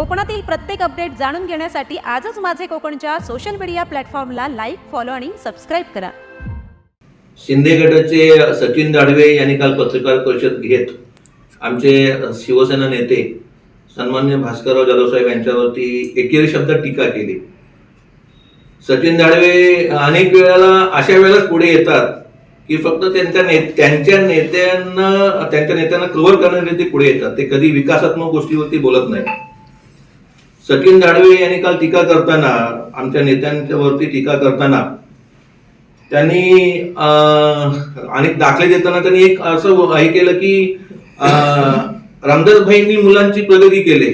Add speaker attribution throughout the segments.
Speaker 1: कोकणातील प्रत्येक अपडेट जाणून घेण्यासाठी आजच माझे कोकणच्या सोशल मीडिया प्लॅटफॉर्मला लाईक फॉलो आणि सबस्क्राईब करा.
Speaker 2: शिंदे गटाचे सचिन दाडवे यांनी काल पत्रकार परिषद घेत आमचे शिवसेना नेते सन्मान्य भास्करराव जाधव साहेब यांच्यावरती एकेरी शब्दात टीका केली. सचिन दाडवे अनेक वेळेला अशा वेळेलाच पुढे येतात की फक्त त्यांच्या ने त्यांच्या नेत्यांना त्यांच्या नेत्यांना कव्हर करण्यासाठी ते पुढे येतात. ते कधी विकासात्मक गोष्टीवरती बोलत नाही सचिन दाडवे यांनी काल टीका करताना आमच्या नेत्यांच्यावरती टीका करताना त्यांनी अं, अनेक दाखले देताना त्यांनी एक असं हे केलं की रामदासभाईंनी रामदास भाईंनी मुलांची प्रगती केली.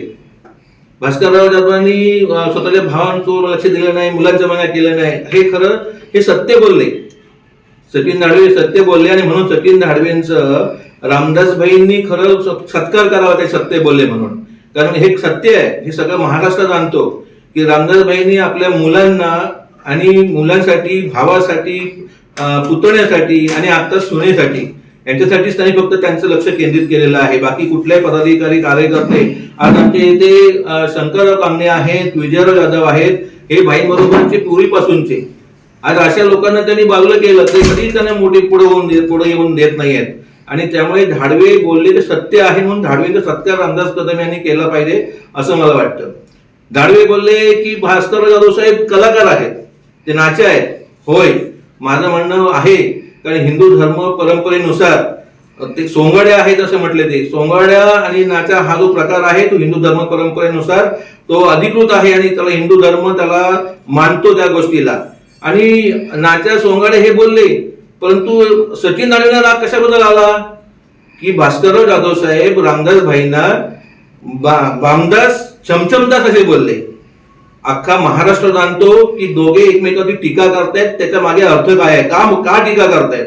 Speaker 2: भास्करराव जाधवांनी स्वतःच्या भावांचं लक्ष दिलं नाही मुलांच्या मना केलं नाही. हे खरं हे सत्य बोलले. सचिन धाडवे सत्य बोलले आणि म्हणून सचिन धाडवेंचं रामदास भाईंनी खरं सत्कार करावा ते सत्य बोलले म्हणून. कारण हे सत्य आहे. हे सगळं महाराष्ट्र जाणतो की रामदासबाईंनी आपल्या मुलांना आणि मुलांसाठी भावासाठी पुतण्यासाठी आणि आता सुनेसाठी यांच्यासाठीच त्यांनी फक्त त्यांचं लक्ष केंद्रित केलेलं आहे. बाकी कुठल्याही पदाधिकारी कार्यकर्ते आज आमचे इथे शंकरराव कामणे आहेत विजयराव जाधव आहेत हे भाईंबरोबरचे पूर्वीपासूनचे. आज अशा लोकांना त्यांनी बाजूला केलं ते कधीच त्यांना मोठी पुढे होऊन देत पुढे येऊन देत नाही आहेत आणि त्यामुळे धाडवे बोलले ते सत्य आहे म्हणून धाडवेचा सत्कार रामदास कदम यांनी केला पाहिजे असं मला वाटतं. धाडवे बोलले की भास्कर जाधव साहेब कलाकार आहेत. ते नाचे आहेत. होय माझं म्हणणं आहे कारण हिंदू धर्म परंपरेनुसार ते सोंगाड्या आहेत असं म्हटले ते. सोंगाड्या आणि नाचा हा जो प्रकार आहे तो हिंदू धर्म परंपरेनुसार तो अधिकृत आहे आणि त्याला हिंदू धर्म त्याला मानतो त्या गोष्टीला. आणि नाचा सोंगाडे हे बोलले परंतु सचिन नाडेला राग कशाबद्दल आला? की भास्करराव जाधव साहेब रामदास भाईंना बामदास चमचमदास असे बोलले? अख्खा महाराष्ट्र जाणतो की दोघे एकमेकांची टीका करतायत त्याच्यामागे अर्थ काय आहे? का का टीका करतायत?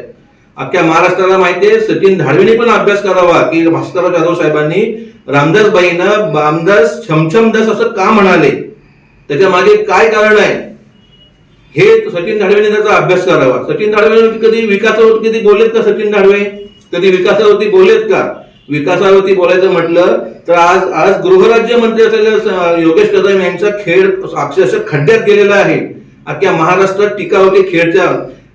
Speaker 2: अख्ख्या महाराष्ट्राला माहिती आहे सचिन धाडवीने पण अभ्यास करावा की भास्करराव जाधव साहेबांनी रामदास बाईंना बामदास छमछमदास असं का म्हणाले? त्याच्यामागे काय कारण आहे? हे सचिन धाडवेने त्याचा अभ्यास करावा. सचिन धाडवे कधी विकासावरती कधी बोललेत का सचिन धाडवे? कधी विकासावरती बोललेत का? विकासावरती बोलायचं म्हटलं तर आज आज गृहराज्य मंत्री असलेल्या योगेश कदम यांचा खेळ अक्षरशः खड्ड्यात गेलेला आहे. अख्ख्या महाराष्ट्रात टीका होते खेळच्या.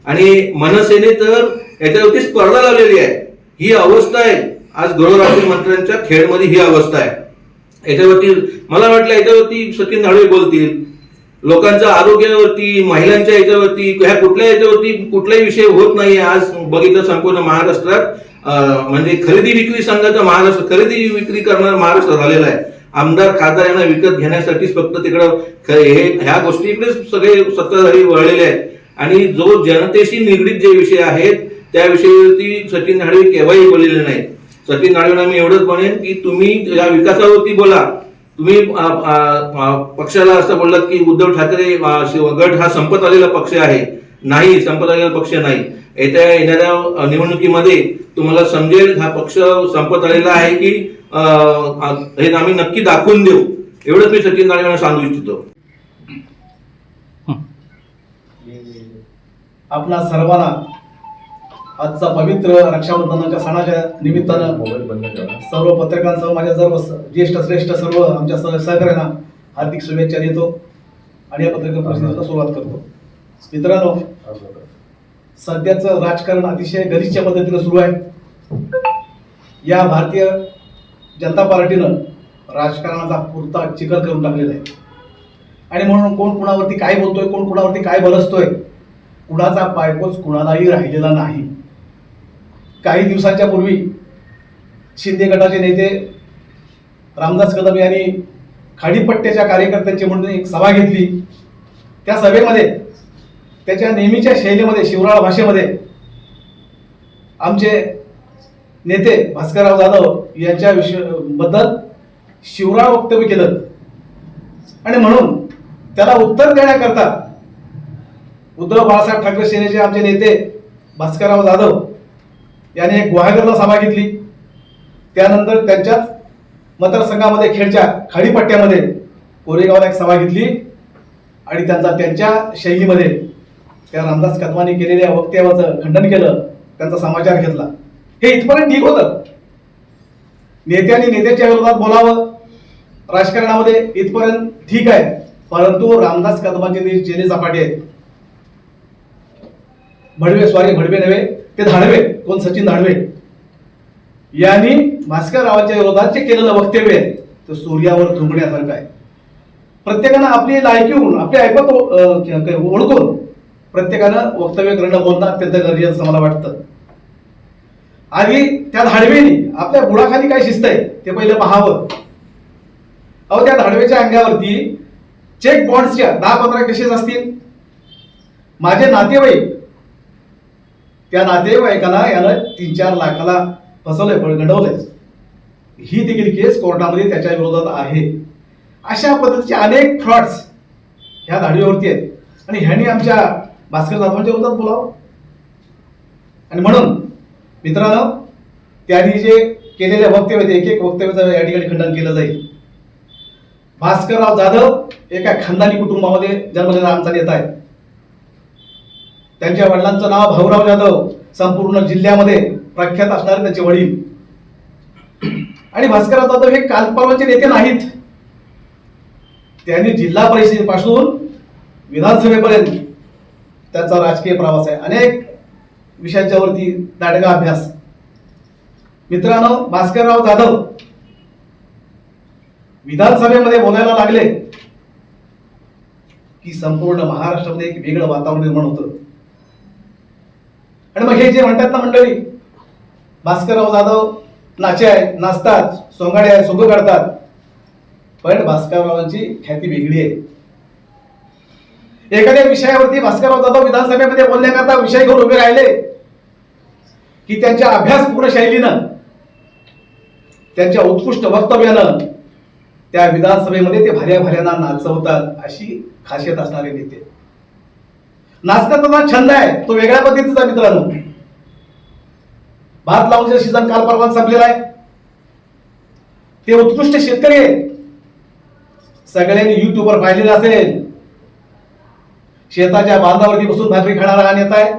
Speaker 2: आणि मनसेने तर याच्यावरती स्पर्धा लावलेली आहे. ही अवस्था आहे. आज गृहराज्य मंत्र्यांच्या खेळमध्ये ही अवस्था आहे. याच्यावरती मला वाटलं याच्यावरती सचिन धाडवे बोलतील. लोकांच्या आरोग्यावरती महिलांच्या याच्यावरती ह्या कुठल्या याच्यावरती कुठलाही विषय होत नाही आज बघितलं संपूर्ण महाराष्ट्रात म्हणजे खरेदी विक्री संघाचा महाराष्ट्र खरेदी विक्री करणारा महाराष्ट्र झालेला आहे. आमदार खासदार यांना विकत घेण्यासाठीच फक्त तिकडं हे ह्या गोष्टी इकडेच सगळे सत्ताधारी वळलेले आहेत. आणि जो जनतेशी निगडीत जे विषय आहेत त्या विषयावरती सचिन धाडवे केव्हाही बोललेले नाहीत. सचिन धाडवेंना मी एवढंच म्हणेन की तुम्ही या विकासावरती बोला. तुम्ही पक्षाला असं बोललात की उद्धव ठाकरे शिव- गट हा संपत आलेला पक्ष आहे. नाही संपत आलेला पक्ष नाही. येत्या येणाऱ्या निवडणुकीमध्ये तुम्हाला समजेल हा पक्ष संपत आलेला आहे की हे आम्ही नक्की दाखवून देऊ. एवढंच मी सचिन दानवेंना सांगू इच्छितो.
Speaker 3: आपला सर्वांना आजचा पवित्र रक्षाबंधनाच्या सणाच्या निमित्तानं सर्व पत्रकारांसह माझ्या सर्व ज्येष्ठ श्रेष्ठ सर्व आमच्या सह सहकार्यांना हार्दिक शुभेच्छा देतो. आणि या पत्रकार परिषदेला सुरुवात करतो. मित्रांनो सध्याचं राजकारण अतिशय गलिच्छ पद्धतीनं सुरू आहे. या भारतीय जनता पार्टीनं राजकारणाचा पुरता चिखल करून टाकलेला आहे. आणि म्हणून कोण कुणावरती काय बोलतोय कोण कुणावरती काय बरसतोय कुणाचा पायपोच कुणालाही राहिलेला नाही. काही दिवसांच्या पूर्वी शिंदे गटाचे नेते रामदास कदम यांनी खाडीपट्ट्याच्या कार्यकर्त्यांची म्हणून एक सभा घेतली. त्या सभेमध्ये त्याच्या नेहमीच्या शैलीमध्ये शिवराळ भाषेमध्ये आमचे नेते भास्करराव जाधव यांच्या विषयबद्दल शिवराळ वक्तव्य केलं. आणि म्हणून त्याला उत्तर देण्याकरता उद्धव बाळासाहेब ठाकरे सेनेचे आमचे नेते भास्करराव जाधव यांनी एक गुहागरला सभा घेतली. त्यानंतर त्यांच्याच मतदारसंघामध्ये खेडच्या खाडीपट्ट्यामध्ये कोरेगावला एक सभा घेतली. आणि त्यांचा त्यांच्या शैलीमध्ये त्या रामदास कदमांनी केलेल्या वक्तव्याचं खंडन केलं. त्यांचा समाचार घेतला. हे इथपर्यंत ठीक होतं. नेत्यांनी नेत्याच्या विरोधात बोलावं. राजकारणामध्ये इथपर्यंत ठीक आहे. परंतु रामदास कदमांचे जेने चेले आहेत. भडवे स्वारी भडवे नव्हे. ते धाडवे? कोण? सचिन धाडवे. यांनी भास्कर रावांच्या विरोधात जे केलेलं वक्तव्य आहे ते सूर्यावर थुंकण्यासारखं आहे. प्रत्येकानं आपली लायकी होऊन आपली ऐपत ओळखून प्रत्येकानं वक्तव्य करणं बोलणं अत्यंत गरजेचं असं मला वाटतं. आणि त्या धाडवेनी आपल्या बुडाखाली काय शिस्त आहे ते पहिलं पाहावं. अहो त्या धाडवेच्या अंगावरती चेक बॉन्ड्सच्या दहा पंधरा केसेस असतील. माझे नातेवाईक त्या नातेवाईकाला यानं तीन चार लाखाला फसवलंय पण गंडवलंय ही देखील केस कोर्टामध्ये त्याच्या विरोधात आहे. अशा पद्धतीचे अनेक फ्रॉड्स ह्या धाडीवरती आहेत. आणि ह्यांनी आमच्या भास्कर जाधवांच्या विरोधात बोलावं. आणि म्हणून मित्रांनो त्यांनी जे केलेले वक्तव्य ते एक एक वक्तव्याचं या ठिकाणी खंडन केलं जाईल. भास्करराव जाधव एका खानदानी कुटुंबामध्ये जन्मलेला आमचा नेता आहे. त्यांच्या वडिलांचं नाव भाऊराव जाधव संपूर्ण जिल्ह्यामध्ये प्रख्यात असणारे त्यांचे वडील. आणि भास्करराव जाधव हे कालपर्वाचे नेते नाहीत. त्यांनी जिल्हा परिषदेपासून विधानसभेपर्यंत त्याचा राजकीय प्रवास आहे. अनेक विषयांच्यावरती दाडगा अभ्यास. मित्रांनो भास्करराव जाधव विधानसभेमध्ये बोलायला लागले की संपूर्ण महाराष्ट्रामध्ये एक वेगळं वातावरण निर्माण होतं. आणि मग हे जे म्हणतात ना मंडळी भास्करराव जाधव नाचे आहेत नाचतात सोंगाडे आहेत सोंग काढतात. पण भास्कररावांची ख्याती वेगळी आहे. एखाद्या विषयावरती भास्करराव जाधव विधानसभेमध्ये बोलण्याकरता विषय घेऊन उभे राहिले की त्यांच्या अभ्यासपूर्ण शैलीनं त्यांच्या उत्कृष्ट वक्तव्यानं त्या विधानसभेमध्ये ते भाऱ्या भाऱ्यांना नाचवतात अशी खासियत असणारे नेते. नाचण्याचा जो छंद आहे तो वेगळ्या पद्धतीचा मित्रांनो. भात लावण्याचा सीझन काल परवा संपलेला आहे. ते उत्कृष्ट शेतकरी आहेत. सगळ्यांनी युट्यूबवर पाहिलेलं असेल. शेताच्या बांधावरती बसून भाकरी खाणारा हा नेता आहे.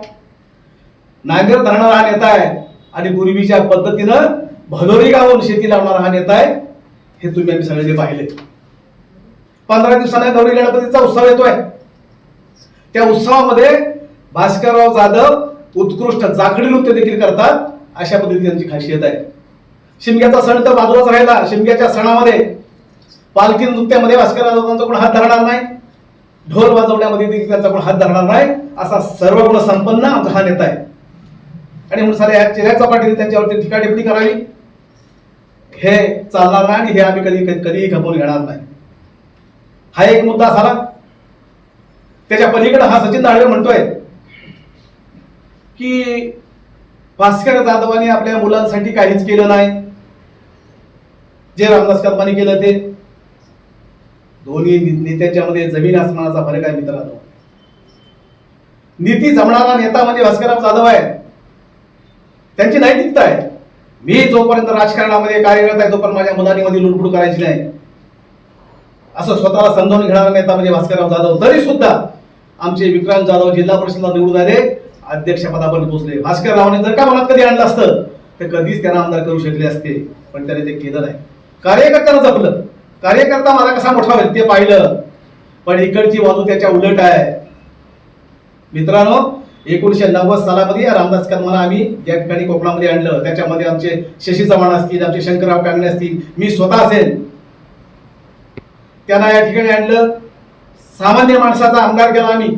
Speaker 3: नांगर धरणारा हा नेता आहे. आणि पूर्वीच्या पद्धतीनं भदोरी गावून शेती लावणारा हा नेता आहे. हे तुम्ही आम्ही सगळ्यांनी पाहिले. पंधरा दिवसाने गौरी गणपतीचा उत्सव येतोय. त्या उत्सवामध्ये भास्करराव जाधव उत्कृष्ट जाकडी नृत्य देखील करतात अशा पद्धतीने त्यांची खासियत आहे. शिमग्याचा सण तर बाजूलाच राहिला. शिमग्याच्या सणामध्ये पालखी नृत्यामध्ये भास्करराव जाधवांचा कोण हात धरणार नाही. ढोल वाजवण्यामध्ये देखील त्यांचा कोण हात धरणार नाही. असा सर्व गुण संपन्न आमचा हा नेता आहे. आणि म्हणून साऱ्या या चेहऱ्या चपाटीने त्यांच्यावरती ठिका टिप्पणी करावी. हे चालणार नाही आणि हे आम्ही कधी कधीही खपवून घेणार नाही. हा एक मुद्दा झाला. त्याच्या पलीकडे हा सचिन दाळवे म्हणतोय की भास्कर जाधवांनी आपल्या मुलांसाठी काहीच केलं नाही. जे रामदास कदमांनी केलं ते. दोन्ही नेत्यांच्यामध्ये नेत्यांच्या मध्ये जमीन आसमानाचा फरक आहे मित्रांनो. नीती जमणारा नेता म्हणजे भास्करराव जाधव आहे. त्यांची नैतिकता आहे. मी जोपर्यंत राजकारणामध्ये कार्यरत आहे तोपर्यंत माझ्या मुलांनी मध्ये लुडबुड करायची नाही. असं स्वतःला समजावून घेणारा नेता म्हणजे भास्करराव जाधव. तरी सुद्धा आमचे विक्रांत जाधव जिल्हा परिषदला निवडून आले. अध्यक्षपदापर्यंत पोहोचले. भास्कररावने जर का मनात कधी आणलं असतं तर कधीच त्यांना आमदार करू शकले असते. पण त्याने ते केलं नाही. कार्यकर्त्यानं जपलं. कार्यकर्ता मला कसा मोठा होईल ते पाहिलं? पण इकडची बाजू त्याच्या उलट आहे. मित्रांनो एकोणीशे नव्वद सालामध्ये या रामदास कदमाला आम्ही या ठिकाणी कोकणामध्ये आणलं. त्याच्यामध्ये आमचे शशी चव्हाण असतील आमचे शंकरराव कांगणे असतील. मी स्वतः असेल. त्यांना या ठिकाणी आणलं. सामान्य माणसाचा आमदार केला आम्ही.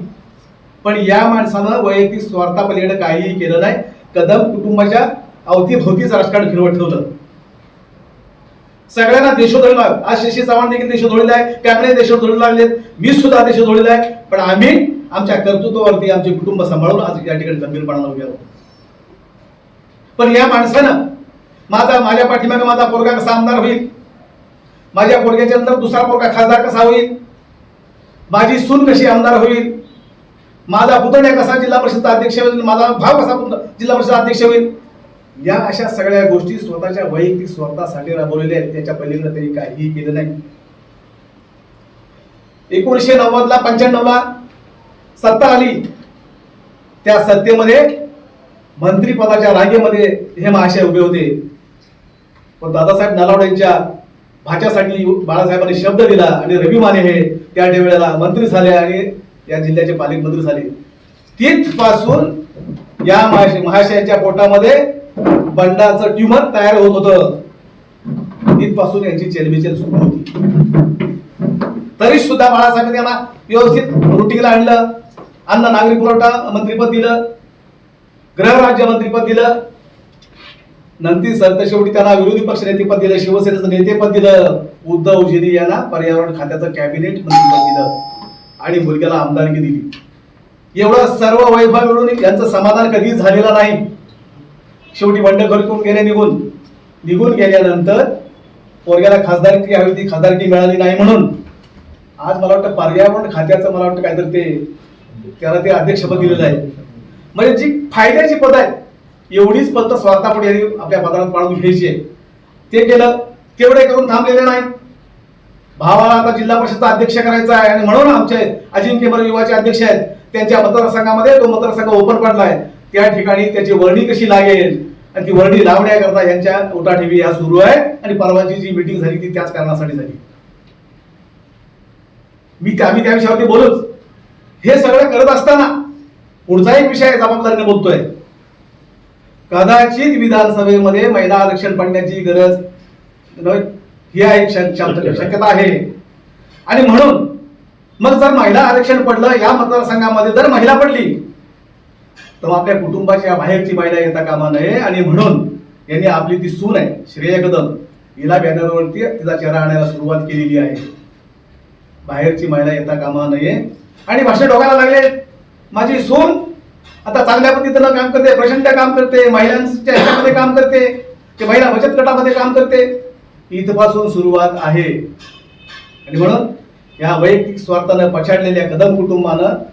Speaker 3: पण या माणसानं वैयक्तिक स्वार्थापलीकडे काहीही केलं नाही. कदम कुटुंबाच्या अवतीभोवतीच राजकारण फिरवत ठेवलं. सगळ्यांना देशोधडी लाग आज शशी चव्हाण देखील देशोधडीला आहे. कांगणे देशोधडीला लागलेत. मी सुद्धा देशोधडीला आहे. पण आम्ही आमच्या कर्तृत्वावरती आमचे कुटुंब सांभाळून आज या ठिकाणी गंभीरपणाला उभे आहोत. पण या माणसानं माझा माझ्या पाठीमागे माझा पोरगा कसा आमदार होईल? माझ्या पोरग्याच्या नंतर दुसरा पोरगा खासदार कसा होईल? माझी सून कशी आमदार होईल? माझा पुतण्या कसा जिल्हा परिषदचा अध्यक्ष होईल? माझा भाव कसा जिल्हा परिषदचा अध्यक्ष होईल? या अशा सगळ्या गोष्टी स्वतःच्या वैयक्तिक स्वार्थासाठी राबवलेल्या आहेत. त्याच्या पलीकडे त्यांनी काहीही केलं नाही. एकोणीसशे नव्वद ला पंच्याण्णवला सत्ता आली. त्या सत्तेमध्ये मंत्रीपदाच्या रांगेमध्ये हे महाशय उभे होते. पण दादासाहेब नलावडेंच्या भाच्यासाठी बाळासाहेबांनी शब्द दिला आणि रवी माने हे त्या वेळेला मंत्री झाले आणि या जिल्ह्याचे पालकमंत्री झाले. तिथपासून या महाश- महाशयांच्या पोटामध्ये बंडाचं ट्युमर तयार होत होतं. तिथपासून यांची चेलबिचेल सुरू होती. तरी सुद्धा बाळासाहेब यांना व्यवस्थित रुटीला आणलं अन्न नागरी पुरवठा मंत्रीपद दिलं गृहराज्य मंत्रीपद दिलं नंतर सरते शेवटी त्यांना विरोधी पक्ष नेतेपद दिलं शिवसेनेचं नेतेपद दिलं. उद्धवजीनी यांना पर्यावरण खात्याचं कॅबिनेट मंत्रीपद दिलं. आणि मुलग्याला आमदारकी दिली. एवढं सर्व वैभव मिळून यांचं समाधान कधी झालेलं नाही. शेवटी बंड करून गेले निघून. निघून गेल्यानंतर पोरग्याला खासदारकी हवी ती खासदारकी मिळाली नाही म्हणून. आज मला वाटतं पर्यावरण खात्याचं मला वाटतं काहीतरी ते त्याला ते अध्यक्षपद दिलेलं आहे. म्हणजे जी फायद्याची पद आहे एवढीच पद तर स्वतःपुढे यांनी आपल्या पदावर पाळून घ्यायची आहे. ते केलं तेवढे करून थांबलेले नाही भावाला आता जिल्हा परिषदचा अध्यक्ष करायचा आहे आणि म्हणून आमचे अजिंक्य बर्वे युवाचे अध्यक्ष आहेत त्यांच्या मतदारसंघामध्ये तो मतदारसंघ ओपन पडलाय त्या ठिकाणी त्याची वर्णी कशी लागेल आणि ती वर्णी लावण्याकरता यांच्या उठाठेवी या सुरू आहे आणि परवाची जी मिटिंग झाली ती त्याच कारणासाठी झाली. मी त्या आम्ही त्या विषयावरती बोलूच. हे सगळं करत असताना पुढचा एक विषय जबाबदारीने बोलतोय. कदाचित विधानसभेमध्ये महिला आरक्षण पडण्याची गरज ही आहे शक्यता आहे. आणि म्हणून मग जर महिला आरक्षण पडलं या मतदारसंघामध्ये जर महिला पडली तर मग आपल्या कुटुंबाच्या बाहेरची महिला येता कामा नये. आणि म्हणून यांनी आपली ती सून आहे श्रेय कदम हिला बॅनरवरती तिचा चेहरा आणायला सुरुवात केलेली आहे. बाहेरची महिला येता कामा नये. आणि भाषण डोकायला लागले. माझी सून आता चांगल्या पद्धतीनं काम करते प्रचंड काम करते महिलांच्या ह्याच्यामध्ये काम करते की महिला बचत गटामध्ये काम करते. इथपासून सुरुवात आहे. आणि म्हणून या वैयक्तिक स्वार्थानं पछाडलेल्या कदम कुटुंबानं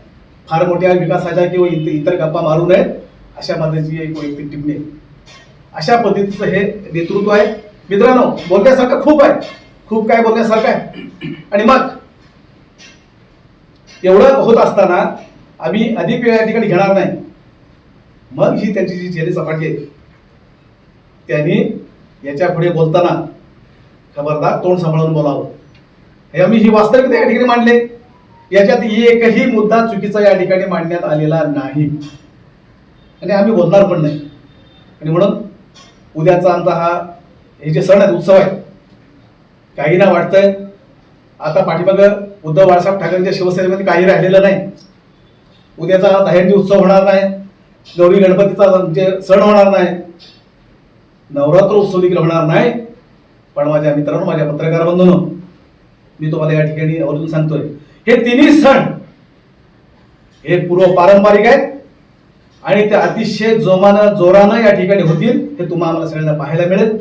Speaker 3: फार मोठ्या विकासाच्या किंवा इतर गप्पा मारू नयेत अशा पद्धतीची एक वैयक्तिक टिप्पणी अशा पद्धतीचं हे नेतृत्व आहे. मित्रांनो बोलण्यासारखं खूप आहे. खूप काय बोलण्यासारखं आहे. आणि मग एवढं होत असताना आम्ही अधिक वेळ या ठिकाणी घेणार नाही. मग ही त्यांची जी चेहरे सपाटी आहे त्यांनी याच्यापुढे बोलताना खबरदार तोंड सांभाळून बोलावं. हे आम्ही ही वास्तविकता या ठिकाणी मांडले. याच्यात एकही मुद्दा चुकीचा या ठिकाणी मांडण्यात आलेला नाही. आणि आम्ही बोलणार पण नाही. आणि म्हणून उद्याचा आमचा हा हे जे सण आहे उत्सव आहे काही ना वाटतंय. आता पाठीमाग उद्धव बाळासाहेब ठाकरेंच्या शिवसेनेमध्ये काही राहिलेलं नाही. उद्याचा दह्यांची उत्सव होणार नाही. गौरी गणपतीचा म्हणजे सण होणार नाही. नवरात्र उत्सव देखील होणार नाही. पण माझ्या मित्रांनो माझ्या पत्रकार बंधूंनो मी तुम्हाला या ठिकाणी आवर्जून सांगतोय हे तिन्ही सण हे पूर्व पारंपरिक आहेत आणि ते अतिशय जोमानं जोरानं या ठिकाणी होतील हे तुम्हाला आम्हाला सगळ्यांना पाहायला मिळेल.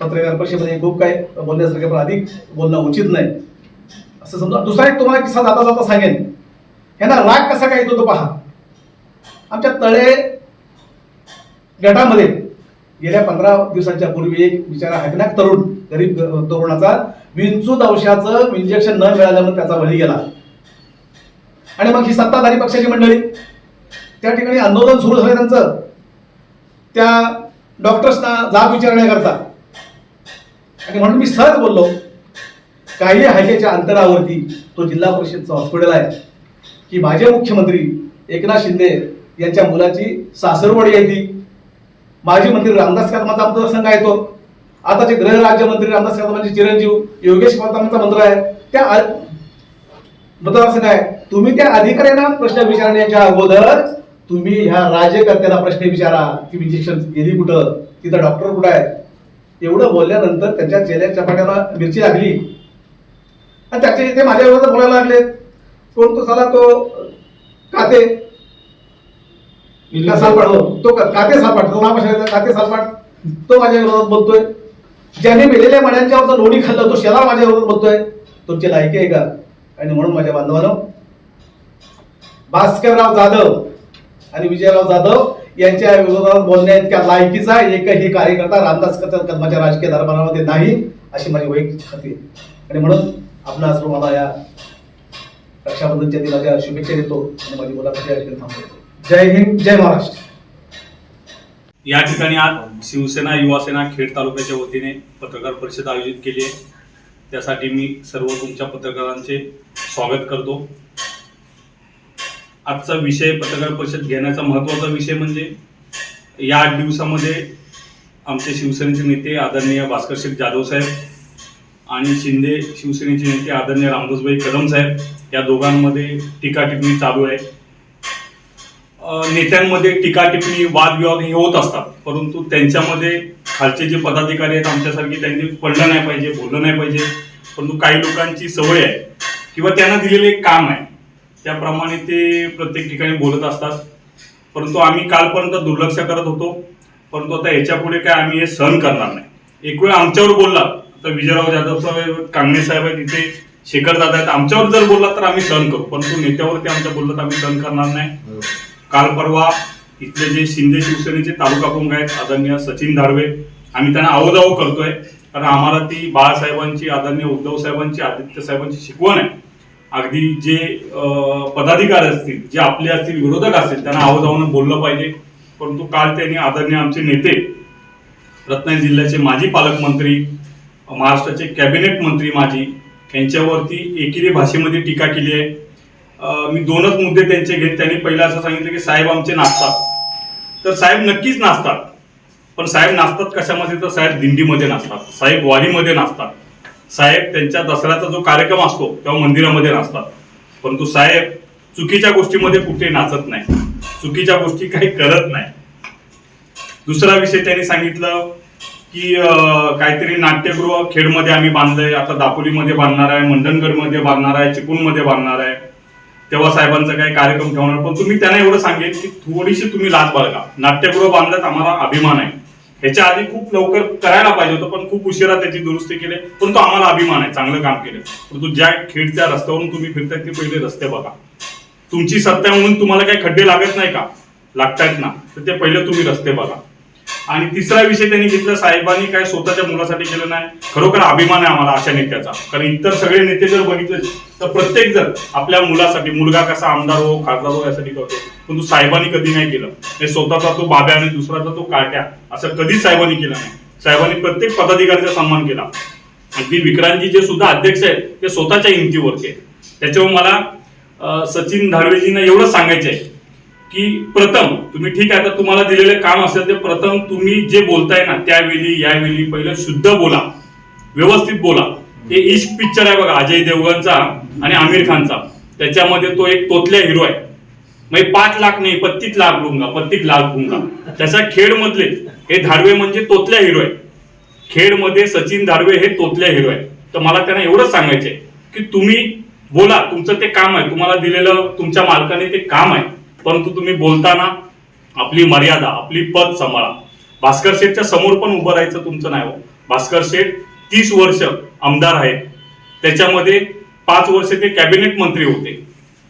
Speaker 3: पत्रकार परिषदेमध्ये खूप काही बोलण्यासारखं पण अधिक बोलणं उचित नाही. असं समजा दुसरा एक तुम्हाला किस्सा जाता जाता सांगेन. ह्यांना राग कसा काय येतो तो पहा. आमच्या तळे गटामध्ये गेल्या पंधरा दिवसांच्या पूर्वी एक बिचारा हकनाक तरुण गरीब तरुणाचा विंचू अंशाचं इंजेक्शन न मिळाल्यामुळे त्याचा बळी गेला. आणि मग ही सत्ताधारी पक्षाची मंडळी त्या ठिकाणी आंदोलन सुरू झालं त्यांचं. त्या डॉक्टर्सना जाब विचारण्याकरता. आणि म्हणून मी सहज बोललो काही हायकेच्या अंतरावरती तो जिल्हा परिषदचं हॉस्पिटल आहे. की माझे मुख्यमंत्री एकनाथ शिंदे यांच्या मुलाची सासरवडी येती. माजी मंत्री रामदास कदमाचा मतदारसंघ आहे तो. आताचे गृहराज्यमंत्री रामदास कदमांचे चिरंजीव योगेश कदमांचा मंत्र आहे. त्या मतदारसंघ आहे. तुम्ही त्या अधिकाऱ्यांना प्रश्न विचारण्याच्या अगोदर तुम्ही ह्या राज्यकर्त्याला प्रश्न विचारा. की इंजेक्शन गेली कुठं? तिथं डॉक्टर कुठं आहे? एवढं बोलल्यानंतर त्यांच्या चेहऱ्या चपाट्याला मिरची लागली. आणि त्याचे इथे माझ्या विरोधात बोलायला लागले कोण तो साला? तो काते. किल्ला सालपाट हो. तो काते सालपाट तो नाव कशाचा काते सालपाट तो माझ्या विरोधात बोलतोय. ज्याने मेलेल्या मण्यांच्यावरचा लोणी खाल्लं तो शेला माझ्या विरोधात बोलतोय. तुमची लायकी आहे का? आणि म्हणून माझ्या बांधवानं भास्करराव जाधव आणि विजयराव जाधव यांच्या विरोधात बोलण्या इतक्या लायकीचा एकही कार्यकर्ता रामदास कदमाच्या राजकीय दरबारामध्ये नाही अशी माझी वैयक्तिक खाती आणि म्हणून आपला असं मला या रक्षाबंधनच्या दिनाच्या शुभेच्छा देतो आणि माझी मुलाखती या ठिकाणी जय हिंद जय महाराष्ट्र.
Speaker 4: या ठिकाणी आज शिवसेना युवासेना खेड तालुक्याच्या वतीने पत्रकार परिषद आयोजित केली आहे. त्यासाठी मी सर्व तुमच्या पत्रकारांचे स्वागत करतो. आजचा विषय पत्रकार परिषद घेण्याचा महत्त्वाचा विषय म्हणजे या आठ दिवसामध्ये आमचे शिवसेनेचे नेते आदरणीय भास्कर शेख जाधव साहेब आणि शिंदे शिवसेनेचे नेते आदरणीय रामदासभाई कदम साहेब या दोघांमध्ये टीका टिप्पणी चालू आहे. नेत्यांमध्ये टीका टिप्पणी वादविवाद हे होत असतात. परंतु त्यांच्यामध्ये खालचे जे पदाधिकारी आहेत आमच्यासारखे त्यांनी पडलं नाही पाहिजे बोललं नाही पाहिजे. परंतु काही लोकांची सवय आहे किंवा त्यांना दिलेलं एक काम आहे. त्याप्रमाणे ते प्रत्येक ठिकाणी बोलत असतात. परंतु आम्ही कालपर्यंत दुर्लक्ष करत होतो. परंतु आता याच्यापुढे काय आम्ही हे सहन करणार नाही. एक वेळ आमच्यावर बोलला तर विजयराव जाधव साहेब कांगणे साहेब आहेत इथे शेखर दादा आहेत. आमच्यावर जर बोलला तर आम्ही सहन करू. परंतु नेत्यावरती आमच्या बोललं तर आम्ही सहन करणार नाही. काल परवा इथले जे शिंदे शिवसेनेचे तालुका प्रमुख आहेत आदरणीय सचिन धाडवे आम्ही त्यांना आवजाव करतोय. कारण आम्हाला ती बाळासाहेबांची आदरणीय उद्धव साहेबांची आदित्य साहेबांची शिकवण आहे. अगदी जे पदाधिकारी असतील जे आपले असतील विरोधक असतील त्यांना आवजावून बोललं पाहिजे. परंतु काल त्यांनी आदरणीय आमचे नेते रत्नागिरी जिल्ह्याचे माजी पालकमंत्री महाराष्ट्राचे कॅबिनेट मंत्री माजी यांच्यावरती एकेरी भाषेमध्ये टीका केली आहे. मी दोनच मुद्दे त्यांचे घेत त्यांनी पहिला असं सांगितलं की साहेब आमचे नाचतात. तर साहेब नक्कीच नाचतात. पण साहेब नाचतात कशामध्ये? तर साहेब दिंडीमध्ये नाचतात. साहेब वारीमध्ये नाचतात. साहेब त्यांच्या दसऱ्याचा जो कार्यक्रम असतो तेव्हा मंदिरामध्ये नाचतात. परंतु साहेब चुकीच्या गोष्टीमध्ये कुठे नाचत नाही. चुकीच्या गोष्टी काही करत नाही. दुसरा विषय त्यांनी सांगितलं की काहीतरी नाट्यगृह खेडमध्ये आम्ही बांधलंय. आता दापोलीमध्ये बांधणार आहे मंडणगडमध्ये बांधणार आहे चिपळूणमध्ये बांधणार आहे. तेव्हा साहेबांचा काही कार्यक्रम ठेवणार पण तुम्ही त्यांना एवढं सांगेल की थोडीशी तुम्ही लाच बाळगा. नाट्यगृह बांधल्यात आम्हाला अभिमान आहे. ह्याच्या आधी खूप लवकर करायला पाहिजे होतं पण खूप उशिरा त्याची दुरुस्ती केली पण तो आम्हाला अभिमान आहे चांगलं काम केलं. परंतु ज्या खेडच्या रस्त्यावरून तुम्ही फिरताय ते पहिले रस्ते बघा. तुमची सत्ता म्हणून तुम्हाला काही खड्डे लागत नाही का? लागतायत ना. तर ते पहिले तुम्ही रस्ते बघा. आणि तिसरा विषय त्यांनी घेतला साहेबांनी काय स्वतःच्या मुलासाठी केलं नाही. खरोखर अभिमान आहे आम्हाला अशा नेत्याचा. कारण इतर सगळे नेते जर बघितले तर प्रत्येक जण आपल्या मुलासाठी मुलगा कसा आमदार हो खासदार हो यासाठी करतो. पण तो साहेबांनी कधी नाही केलं. हे स्वतःचा तो बाब्या आणि दुसराचा तो काट्या असं कधीच साहेबांनी केलं नाही. साहेबांनी प्रत्येक पदाधिकाऱ्याचा सन्मान केला. अगदी विक्रांतजी जे सुद्धा अध्यक्ष आहेत ते स्वतःच्या हिमतीवरचे त्याच्यावर मला सचिन धारवेजींना एवढंच सांगायचं आहे की प्रथम तुम्ही ठीक आहे आता तुम्हाला दिलेले काम असेल ते प्रथम तुम्ही जे बोलताय ना त्यावेळी यावेळी पहिलं शुद्ध बोला व्यवस्थित बोला. हे इश्क पिक्चर आहे बघा अजय देवगणचा आणि आमिर खानचा. त्याच्यामध्ये तो एक तोतल्या हिरो आहे. म्हणजे पाच लाख नाही पत्तीस लाख रुंगा पत्तीस लाख रुंगा त्याच्या खेडमधले हे धारवे म्हणजे तोतल्या हिरो आहे. खेडमध्ये सचिन धारवे हे तोतल्या हिरो आहे. तर मला त्यांना एवढंच सांगायचंय की तुम्ही बोला तुमचं ते काम आहे. तुम्हाला दिलेलं तुमच्या मालकाने ते काम आहे. परंतु तुम्ही बोलताना आपली मर्यादा आपली पद सांभाळा. भास्कर शेठच्या समोर पण उभं राहायचं तुमचं नाही हो. भास्कर शेठ तीस वर्ष आमदार आहेत. त्याच्यामध्ये पाच वर्ष ते कॅबिनेट मंत्री होते.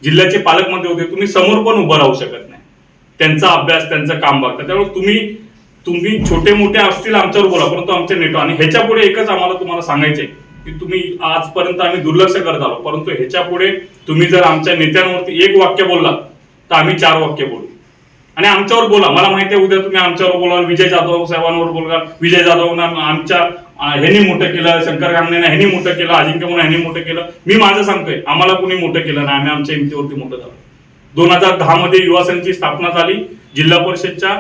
Speaker 4: जिल्ह्याचे पालकमंत्री होते. तुम्ही समोर पण उभं राहू शकत नाही. त्यांचा अभ्यास त्यांचं काम बघता. त्यामुळे तुम्ही तुम्ही छोटे मोठे असतील आमच्यावर बोला परंतु आमच्या नेटो आणि ह्याच्या पुढे एकच आम्हाला तुम्हाला सांगायचे की तुम्ही आजपर्यंत आम्ही दुर्लक्ष करत आलो. परंतु ह्याच्या पुढे तुम्ही जर आमच्या नेत्यांवरती एक वाक्य बोललात तर आम्ही चार वाक्य बोलू. आणि आमच्यावर बोला. मला माहिती आहे उद्या तुम्ही आमच्यावर बोला विजय जाधव साहेबांवर बोलगा विजय जाधव आमच्या ह्यांनी मोठं केलं शंकर गांगणे ह्यांनी मोठं केलं अजिंक्य म्हणून ह्यांनी मोठं केलं. मी माझं सांगतोय आम्हाला कुणी मोठं केलं नाही. आम्ही आमच्या हिमतीवरती मोठं झालो. दोन हजार दहा मध्ये युवा स्थापना झाली. जिल्हा परिषदच्या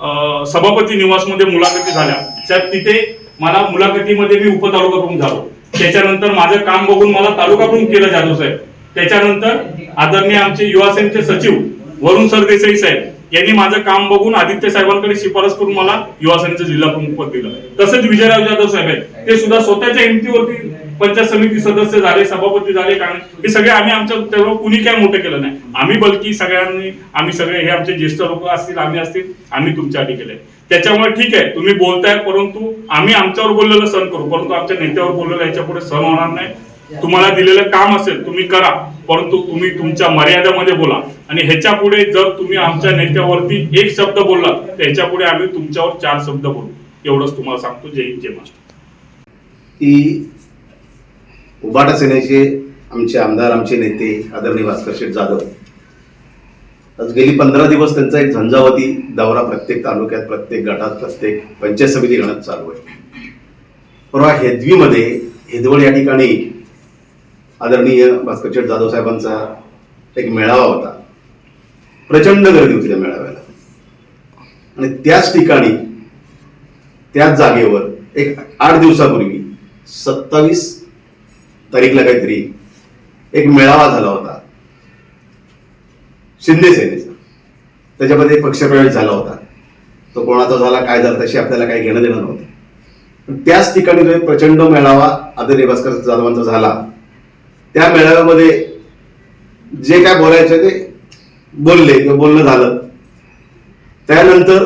Speaker 4: सभापती सभापती निवासमध्ये मुलाखती झाल्या. त्यात तिथे मला मुलाखतीमध्ये मी उपतालुका प्रमुख झालो. त्याच्यानंतर माझं काम बघून मला तालुका प्रमुख केलं जाधव साहेब. त्याच्यानंतर आदरणीय आमचे युवा सेनेचे सचिव वरुण सरदेसाई साहेब यांनी माझं काम बघून आदित्य साहेबांकडे शिफारस करून मला युवा सेनेचं जिल्हा प्रमुख पद दिलं. तसंच विजयराव जाधव साहेब आहेत. ते सुद्धा स्वतःच्या हिमतीवरती पंचायत समिती सदस्य झाले सभापती झाले कारण हे सगळे आम्ही आमच्या तेव्हा कुणी काय मोठं केलं नाही. आम्ही बलकी सगळ्यांनी आम्ही सगळे हे आमचे ज्येष्ठ लोक असतील आम्ही असतील आम्ही तुमच्यासाठी केले त्याच्यामुळे ठीक आहे तुम्ही बोलताय परंतु आम्ही आमच्यावर बोललेलं सण करू परंतु आमच्या नेत्यावर बोललेलं याच्यापुढे सण होणार नाही. तुम्हाला दिलेलं काम असेल तुम्ही करा परंतु तुम्ही तुमच्या मर्यादेमध्ये बोला. आणि ह्याच्या पुढे जर तुम्ही आमच्या नेत्यावरती एक शब्द बोलला तर ह्याच्या पुढे आम्ही तुमच्यावर चार शब्द बोलू. एवढंच तुम्हाला सांगतो. जय हिंद जय महाराष्ट्र.
Speaker 5: की उबाटा सेनेचे आमचे आमदार आमचे नेते आदरणीय भास्कर शेठ जाधव आज गेली पंधरा दिवस त्यांचा एक झंझावती दौरा प्रत्येक तालुक्यात प्रत्येक गटात प्रत्येक पंचायत समिती गणात चालू आहे. परवा हेदवीमध्ये हेदवड या ठिकाणी आदरणीय भास्करचेट जाधव साहेबांचा एक मेळावा होता. प्रचंड गर्दी होती त्या मेळाव्याला. आणि त्याच ठिकाणी त्याच जागेवर एक आठ दिवसापूर्वी सत्तावीस तारीखला काहीतरी एक मेळावा झाला होता. शिंदे सेनेचा. त्याच्यामध्ये पक्षप्रवेश झाला होता. तो कोणाचा झाला काय झाला तशी आपल्याला काही घेणं देणं नव्हतं. पण त्याच ठिकाणी प्रचंड मेळावा आदरणीय भास्कर जाधवांचा झाला. त्या मेळाव्यामध्ये जे काय बोलायचे ते बोलले किंवा बोलणं झालं. त्यानंतर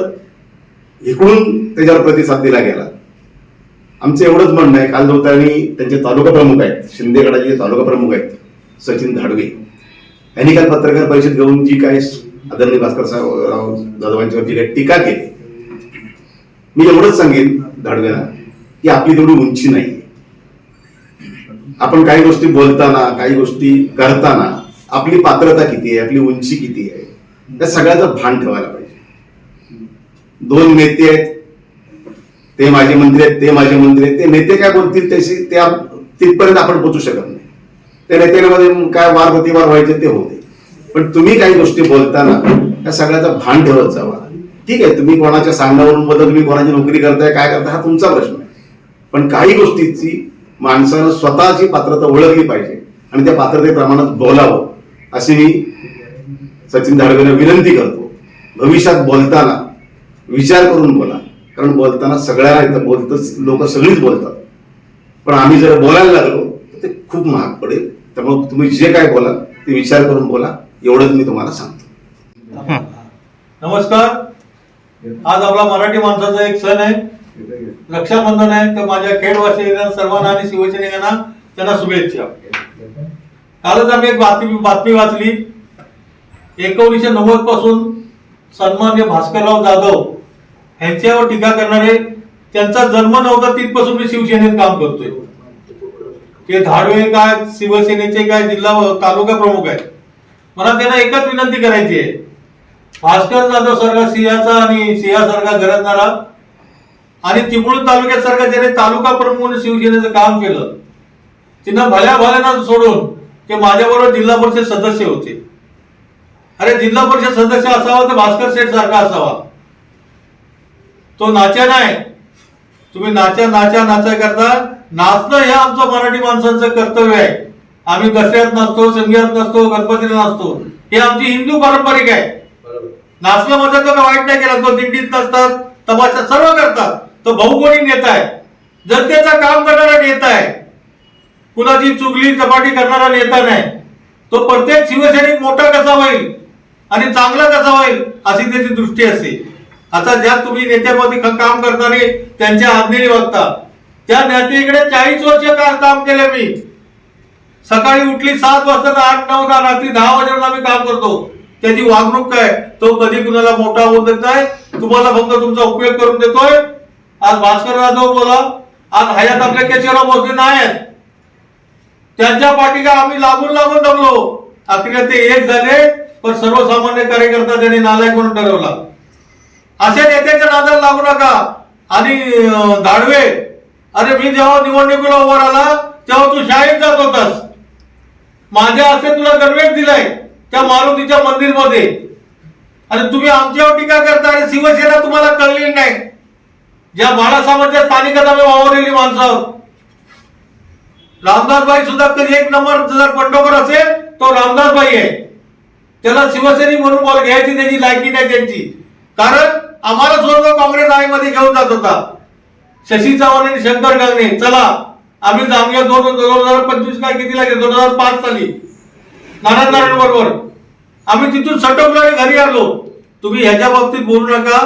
Speaker 5: इकडून त्याच्यावर प्रतिसाद दिला गेला. आमचं एवढंच म्हणणं आहे काल दोतानी त्यांचे तालुका प्रमुख आहेत शिंदेगडाचे तालुका प्रमुख आहेत सचिन धाडवे यांनी काल पत्रकार परिषद घेऊन जी काय आदरणीय भास्कर साहेबराव जाधवांच्यावर जी काही टीका केली. मी एवढंच सांगेन धाडवेला की आपली तेवढी उंची नाही. आपण काही गोष्टी बोलताना काही गोष्टी करताना आपली पात्रता किती आहे आपली उंची किती आहे त्या सगळ्याचं भान ठेवायला पाहिजे. दोन नेते आहेत ते माझे मंत्री आहेत ते माझे मंत्री आहेत ते नेते काय बोलतील त्याशी त्या तिथपर्यंत आपण पोचू शकत नाही. त्या नेत्यांमध्ये काय वार प्रतिवार व्हायचे ते होते पण तुम्ही काही गोष्टी बोलताना त्या सगळ्याचा भान ठेवत जावा. ठीक आहे तुम्ही कोणाच्या सांगण्यावरून बदल तुम्ही कोणाची नोकरी करताय काय करताय हा तुमचा प्रश्न आहे. पण काही गोष्टीची माणसानं स्वतःची पात्रता ओळखली पाहिजे आणि त्या पात्रतेप्रमाणात बोलावं अशी मी सचिन धाडवेला विनंती करतो. भविष्यात बोलताना विचार करून बोला. कारण बोलताना सगळ्याला इथं बोलतच लोक सगळीच बोलतात. पण आम्ही जर बोलायला लागलो तर ते खूप महाग पडेल. त्यामुळे तुम्ही जे काय बोला ते विचार करून बोला. एवढंच मी तुम्हाला सांगतो.
Speaker 6: नमस्कार. आज आपला मराठी माणसाचा एक सण आहे. रक्षाबंधन आहे तर माझ्या खेडवासियांना सर्वांना आणि शिवसैनिकांना त्यांना शुभेच्छा. कालच आम्ही एक बातमी बातमी वाचली. एकोणीसशे नव्वदपासून सन्मान्य भास्करराव जाधव यांच्यावर टीका करणारे त्यांचा जन्म नव्हता तिथपासून मी शिवसेनेत काम करतोय. ते धाडवे काय शिवसेनेचे काय जिल्हा तालुका प्रमुख आहेत. मला त्यांना एकच विनंती करायची आहे. भास्कर जाधव सारखा सिंहाचा आणि सिंहासारखा गरजणारा आणि चिपळूण तालुक्यासारखा ज्याने तालुका प्रमुख म्हणून शिवसेनेचं काम केलं तिनं भल्या भल्यानं सोडून ते माझ्याबरोबर जिल्हा परिषद सदस्य होते. अरे जिल्हा परिषद सदस्य असावा तर भास्कर शेठ सारखा असावा. तो नाच्या नाही. तुम्ही नाच्या नाच्या नाच्या करता. नाचणं हे आमचं मराठी माणसांचं कर्तव्य आहे. आम्ही दसऱ्यात नसतो संगीत नसतो गणपतीला नसतो हे आमची हिंदू पारंपरिक आहे. नाचलं म्हणजे तो वाईट नाही केला. तो दिंडीत नसतात तमाशा सर्व करतात. तो बहुकोणी नेता आहे? जनतेचं काम करणारा नेता आहे. कुणाची चुगली चपाटी करणारा नेता नाही. तो प्रत्येक शिवसैनिक मोठा कसा होईल आणि चांगला कसा होईल अशी त्याची दृष्टी असते. आता ज्या तुम्ही नेत्यामध्ये काम करताना त्यांच्या आज्ञेने वागता त्या नेत्याकडे चाळीस वर्ष का- काम केलं मी? सकाळी उठली सात वाजता तर आठ नऊ दहा रात्री दहा वाजेपर्यंत आम्ही काम करतो. त्याची वागणूक काय? तो कधी कुणाला मोठा होऊन देत नाही. तुम्हाला फक्त तुमचा उपयोग करून देतोय. आज भास्कर जाधव बोला आज हयात आपल्या केशवराव भोसले नाहीत आहेत त्यांच्या पाठीला आम्ही लागून लागून दमलो. अखेर ते एक झाले पण सर्वसामान्य कार्यकर्ता त्यांनी नालायक म्हणून ठरवला. अशा नेत्याच्या नादाला लागू नका. आणि दाडवे धाडवे. अरे मी जेव्हा निवडणुकीला उभा राहिला तेव्हा तू शाळेत जात होतास. माझ्या असे तुला गणवेश दिलाय त्या मारुतीच्या मंदिरमध्ये. आणि तुम्ही आमच्यावर टीका करता आणि शिवसेना तुम्हाला कळलेली नाही. ज्या माणसामध्ये स्थानिकात वावरलेली माणसं. रामदासबाई सुद्धा कधी एक नंबर जर बंडोकर असेल तो रामदासबाई आहे. त्याला शिवसैनिक म्हणून बोल घ्यायची त्याची लायकी नाही त्यांची. कारण आम्हाला सुद्धा काँग्रेस मध्ये घेऊन जात होता. शशी चव्हाण आणि शंकर गांगणे चला आम्ही आमच्या दोन दोन हजार पंचवीस काय किती लागेल दोन हजार पाच साली. नारायण नारायण बरोबर आम्ही तिथून सटकलो आणि घरी आलो. तुम्ही ह्याच्या बाबतीत बोलू नका.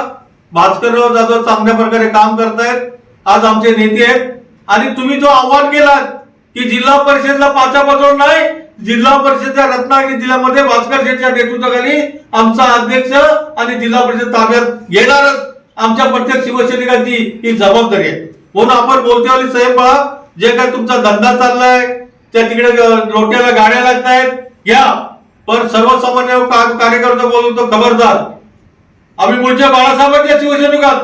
Speaker 6: भास्करराव जाधव चांगल्या प्रकारे काम करतायत. आज आमचे नेते आहेत. आणि तुम्ही जो आव्हान केलात की जिल्हा परिषदला पाचा पाचवड नाही जिल्हा परिषदच्या रत्नागिरी जिल्ह्यामध्ये भास्कर शेठच्या नेतृत्वाखाली आमचा अध्यक्ष आणि जिल्हा परिषद ताब्यात घेणारच आमच्या प्रत्येक शिवसैनिकांची ही जबाबदारी आहे. म्हणून आपण बोलतेवाली साहेब पहा जे काय तुमचा धंदा चाललाय त्या तिकडे रोट्याला गाड्या गाड्या लागतायत घ्या. पण सर्वसामान्य कार्यकर्ता बोलतो खबरदार आम्ही मुळच्या बाळासाहेबांच्या शिवसैनिकात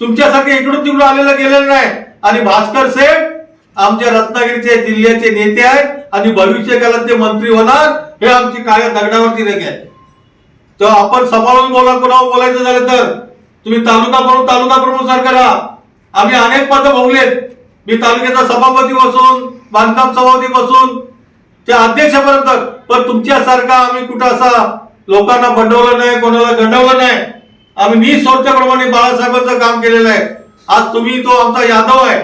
Speaker 6: तुमच्यासारखे इकडून तिकडून आलेलं गेलेलं नाही. आणि भास्कर सेठ आमच्या रत्नागिरीचे जिल्ह्याचे नेते आहेत आणि भविष्य काळात ते मंत्री होणार हे आमची काळ्या दगडावरती रेख आहे. तर आपण सांभाळून बोला कोणावर बोलायचं झालं तर. तुम्ही तालुका प्रमुख तालुका प्रमुख सारखं राहा. आम्ही अनेक पद भोगलेत. मी तालुक्याचा सभापती बसून बांधकाम सभापती बसून त्या अध्यक्षापर्यंत. पण तुमच्यासारखा आम्ही कुठं असा लोकांना बंडवलं नाही कोणाला गंडवलं नाही. आम्ही निस्वार्थप्रमाणे बाळासाहेबांचं काम केलेलं आहे. आज तुम्ही तो आमचा यादव आहे.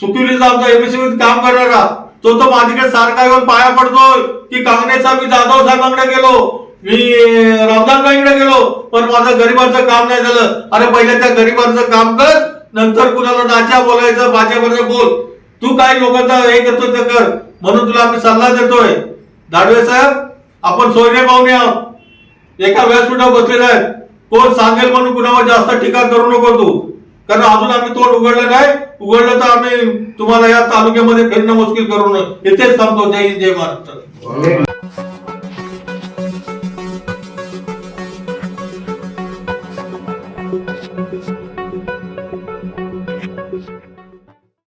Speaker 6: सुकिवलीचा आमचा एमएससी काम करणारा तो तो माझ्याकडे सारखा येऊन पाया पडतोय की काँग्रेसचा मी जाधव साहेबांकडे गेलो मी रामदासबाईंकडे गेलो पण माझं गरिबांचं काम नाही झालं. अरे पहिले त्या गरिबांचं काम कर नंतर कुणाला नाच्या बोलायचं बाच्याबरोबर बोल. तू काय लोकांचा हे करतो ते कर. म्हणून तुला आम्ही सल्ला देतोय. दाडवे साहेब आपण सोयरे पाहुणे आहोत. एका व्यासपीठावर बसलेला आहे कोण सांगेल म्हणून कुणावर जास्त टीका करू नको तू? कारण अजून आम्ही तोंड उघडलं नाही. उघडलं तर आम्ही तुम्हाला या तालुक्यामध्ये फिरणं मुश्किल करू नये इथेच थांबतो. जय हिंद जय महाराष्ट्र.